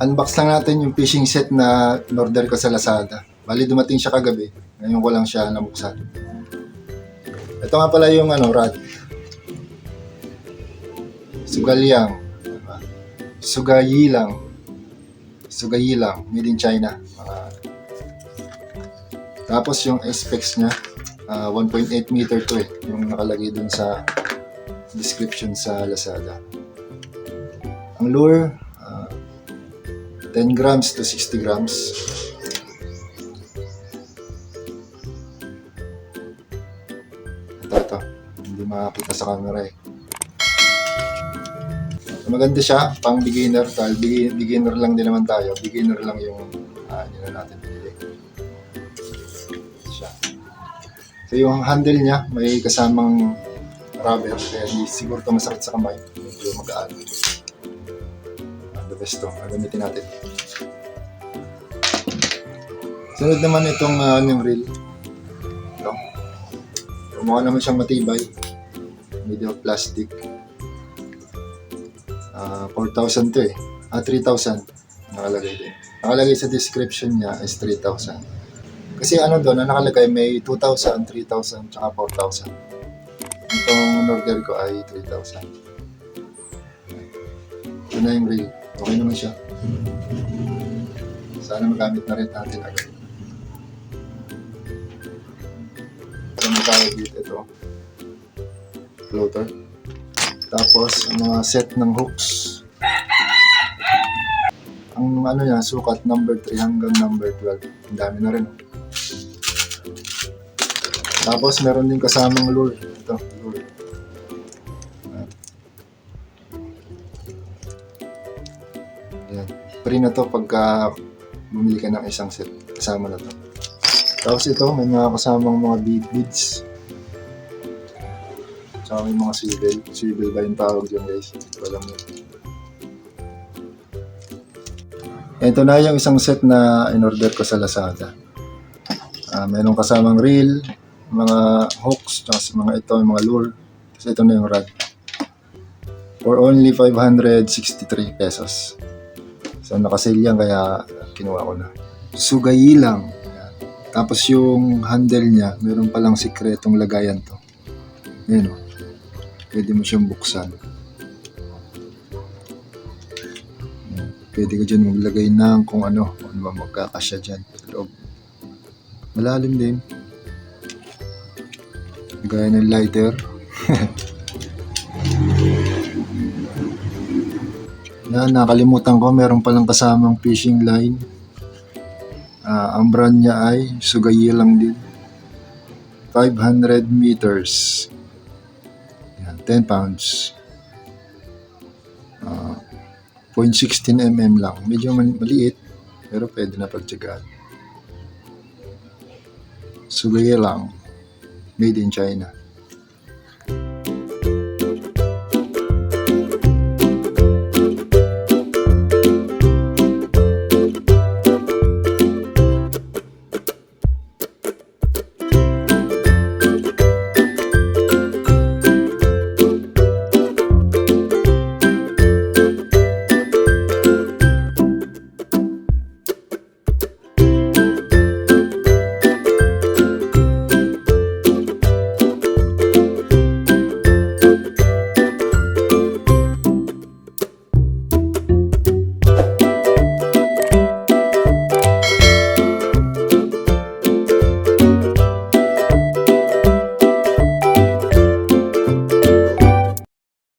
unbox lang natin yung fishing set na order ko sa Lazada. Bali dumating siya kagabi. Ngayon ko lang siya nabuksan. Ito nga pala yung ano, rod. Sugalyang. Diba? Sugayilang. Sugayilang. Made in China. Mga- tapos yung specs niya, ah, 1.8 meter to eh. Yung nakalagay dun sa description sa Lazada. Ang lure, 10 grams to 60 grams. Ito, ito. Hindi makakita sa camera eh. Maganda siya, pang beginner. Dahil begi- beginner lang din naman tayo. Beginner lang yung uh, na natin pinili. Siya. So yung handle niya, may kasamang rubber. Kaya siguro ito masakit sa kamay. Medyo magaan. Ah, the best to. Gagamitin natin. Sunod naman itong uh, yung reel. Ito. Mukha naman siyang matibay. Made of plastic. Ah, 4,000 to eh. Ah, 3,000. Nakalagay din. Nakalagay sa description niya is 3,000. Kasi ano doon, ang nakalagay may 2,000, 3,000, tsaka 4,000. Itong order ko ay 3,000. Ito na yung reel. Okay naman siya. Sana magamit na rin natin agad. Ito ang tawag dito ito. Floater. Tapos, ang mga set ng hooks. Ang ano niya, sukat number 3 hanggang number 12. Ang dami na rin. Tapos, meron din kasamang lure. Yan. Free na to pagka bumili ka ng isang set. Kasama na to. Tapos ito, may mga kasamang mga bead beads. Tsaka may mga swivel. Swivel ba yung tawag dyan guys? Alam yun. Ito na yung isang set na in-order ko sa Lazada. Ah, mayroong kasamang reel, mga hooks, sa mga ito, mga lure. Tapos ito na yung rod. For only 563 pesos. So nakasale yan kaya kinuha ko na. Sugayi lang. Tapos yung handle niya, meron palang sikretong lagayan to. Ayan o. Pwede mo siyang buksan. Ayan. Pwede ka dyan maglagay ng kung ano, kung ano magkakasya dyan sa loob. Malalim din. Gaya ng lighter. Yan, nakalimutan ko, meron palang kasamang fishing line. Ah, ang brand niya ay Sugayi lang din. 500 meters. Yan, 10 pounds. Ah, 0.16 mm lang. Medyo maliit, pero pwede na pagtsagaan. Sugayi lang. Made in China.